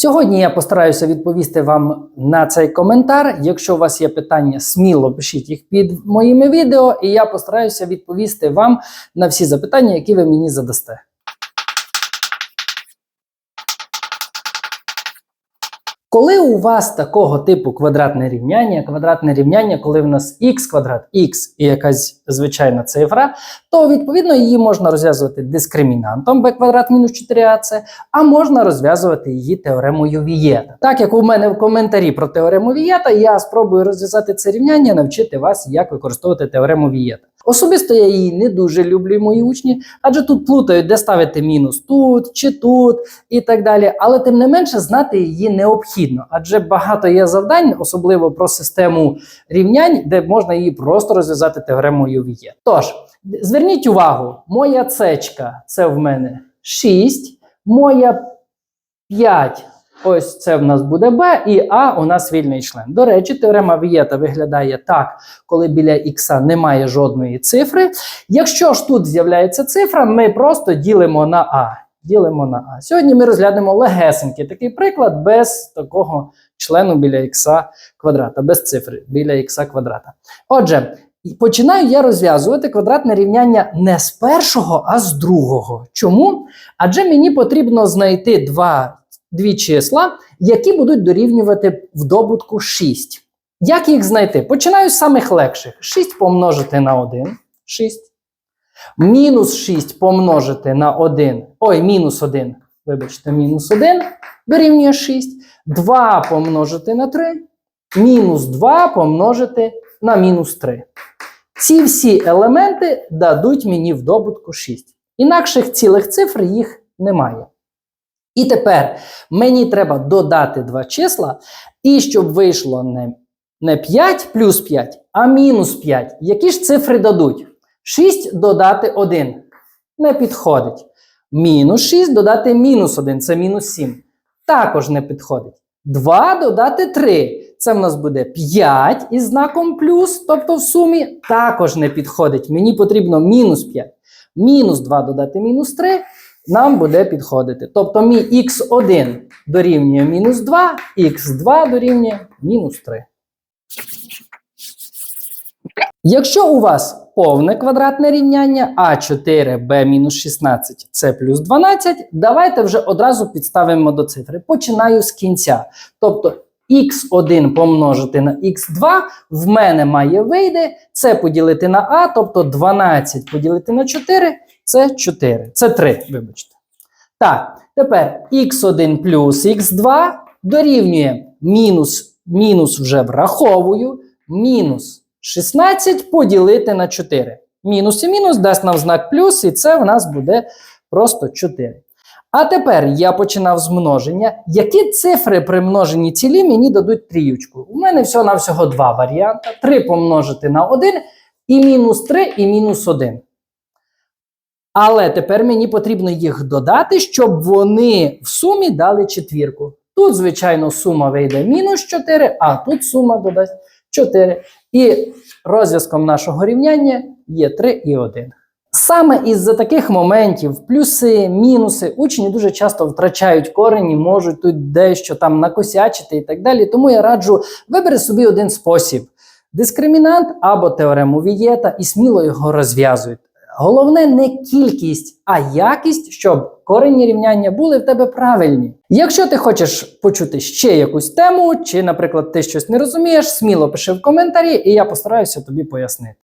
Сьогодні я постараюся відповісти вам на цей коментар. Якщо у вас є питання, сміло пишіть їх під моїми відео, і я постараюся відповісти вам на всі запитання, які ви мені задасте. Коли у вас такого типу квадратне рівняння, квадратне рівняння, коли в нас х квадрат х і якась звичайна цифра, то відповідно її можна розв'язувати дискримінантом b квадрат мінус 4ac, а можна розв'язувати її теоремою Вієта. Так як у мене в коментарі про теорему Вієта, я спробую розв'язати це рівняння, навчити вас, як використовувати теорему Вієта. Особисто я її не дуже люблю, мої учні, адже тут плутають, де ставити мінус тут чи тут і так далі. Але тим не менше знати її необхідно, адже багато є завдань, особливо про систему рівнянь, де можна її просто розв'язати теоремою Віє. Тож, зверніть увагу, моя цечка це в мене 6, моя 5. Ось це в нас буде Б, і А у нас вільний член. До речі, теорема Вієта виглядає так, коли біля х немає жодної цифри. Якщо ж тут з'являється цифра, ми просто ділимо на А. Ділимо на А. Сьогодні ми розглянемо легесенький такий приклад без такого члену біля х квадрата, без цифри біля х квадрата. Отже, починаю я розв'язувати квадратне рівняння не з першого, а з другого. Чому? Адже мені потрібно знайти два дві числа, які будуть дорівнювати в добутку 6. Як їх знайти? Починаю з самих легших. 6 помножити на 1. 6. Мінус 6 помножити на 1. Ой, мінус 1. Вибачте, мінус 1 дорівнює 6. 2 помножити на 3. Мінус 2 помножити на мінус 3. Ці всі елементи дадуть мені в добутку 6. Інакших цілих цифр їх немає. І тепер мені треба додати два числа, і щоб вийшло не, не 5 плюс 5, а мінус 5. Які ж цифри дадуть? 6 додати 1 не підходить. Мінус 6 додати мінус 1 це мінус 7. Також не підходить. 2 додати 3. Це в нас буде 5 із знаком плюс, тобто в сумі також не підходить. Мені потрібно мінус 5. Мінус 2 додати мінус 3 нам буде підходити. Тобто мій х1 дорівнює мінус 2, х2 дорівнює мінус 3. Якщо у вас повне квадратне рівняння а4 мінус 16 це плюс 12, давайте вже одразу підставимо до цифри. Починаю з кінця. Тобто х1 помножити на х2 в мене має вийде, це поділити на а, тобто 12 поділити на 4 це 4. Це 3, вибачте. Так, тепер х1 плюс х2 дорівнює мінус, мінус вже враховую, мінус 16 поділити на 4. Мінус і мінус дасть нам знак плюс, і це в нас буде просто 4. А тепер я починав з множення. Які цифри при множенні цілі мені дадуть тріючку? У мене всього-навсього два варіанти. 3 помножити на 1, і мінус 3, і мінус 1. Але тепер мені потрібно їх додати, щоб вони в сумі дали четвірку. Тут, звичайно, сума вийде мінус 4, а тут сума додасть 4. І розв'язком нашого рівняння є 3 і 1. Саме із-за таких моментів, плюси, мінуси, учні дуже часто втрачають корені, можуть тут дещо там накосячити і так далі. Тому я раджу вибери собі один спосіб: дискримінант або теорему Вієта, і сміло його розв'язуйте. Головне не кількість, а якість, щоб корені рівняння були в тебе правильні. Якщо ти хочеш почути ще якусь тему, чи, наприклад, ти щось не розумієш, сміло пиши в коментарі, і я постараюся тобі пояснити.